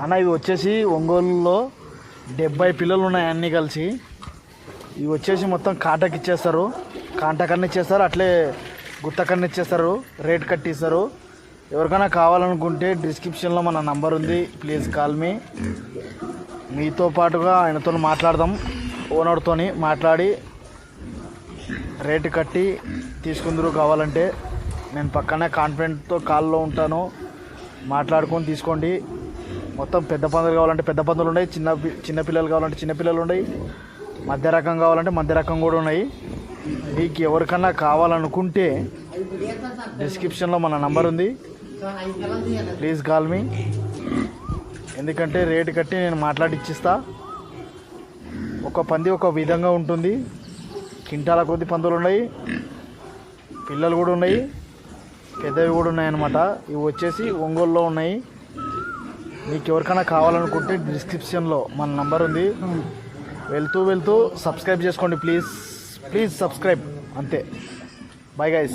అన్న ఇవి వచ్చేసి ఒంగోలులో డెబ్బై పిల్లలు ఉన్నాయి అన్నీ కలిసి. ఇవి వచ్చేసి మొత్తం కాటకి ఇచ్చేస్తారు. కాంట ఇచ్చేస్తారు అట్లే గుత్తకన్నా ఇచ్చేస్తారు రేట్ కట్టిస్తారు. ఎవరికైనా కావాలనుకుంటే డిస్క్రిప్షన్లో మన నంబర్ ఉంది ప్లీజ్ కాల్ మీ. మీతో పాటుగా ఆయనతో మాట్లాడదాం ఓనర్తో మాట్లాడి రేటు కట్టి తీసుకుందరు కావాలంటే. నేను పక్కనే కాన్ఫిడెంట్తో కాల్లో ఉంటాను మాట్లాడుకొని తీసుకోండి. మొత్తం పెద్ద పందులు కావాలంటే పెద్ద పందులు ఉన్నాయి చిన్న పి- చిన్న పిల్లలు కావాలంటే చిన్న పిల్లలు ఉన్నాయి మధ్య రకం కావాలంటే మధ్య రకం కూడా ఉన్నాయి. మీకు ఎవరికన్నా కావాలనుకుంటే డిస్క్రిప్షన్లో మన నంబర్ ఉంది. ప్లీజ్ కాల్ మీ ఎందుకంటే రేటు కట్టి నేను మాట్లాడి ఇచ్చిస్తా. ఒక పంది ఒక విధంగా ఉంటుంది. కింటాల కొద్ది పందులు ఉన్నాయి. పిల్లలు కూడా ఉన్నాయి. పెద్దవి కూడా ఉన్నాయన్నమాట. ఇవి వచ్చేసి ఒంగోలులో ఉన్నాయి. మీకు ఎవరికైనా కావాలనుకుంటే డిస్క్రిప్షన్లో మన నంబర్ ఉంది. వెళ్తూ వెళ్తూ సబ్స్క్రైబ్ చేసుకోండి ప్లీజ్ ప్లీజ్ సబ్స్క్రైబ్ అంతే. Bye guys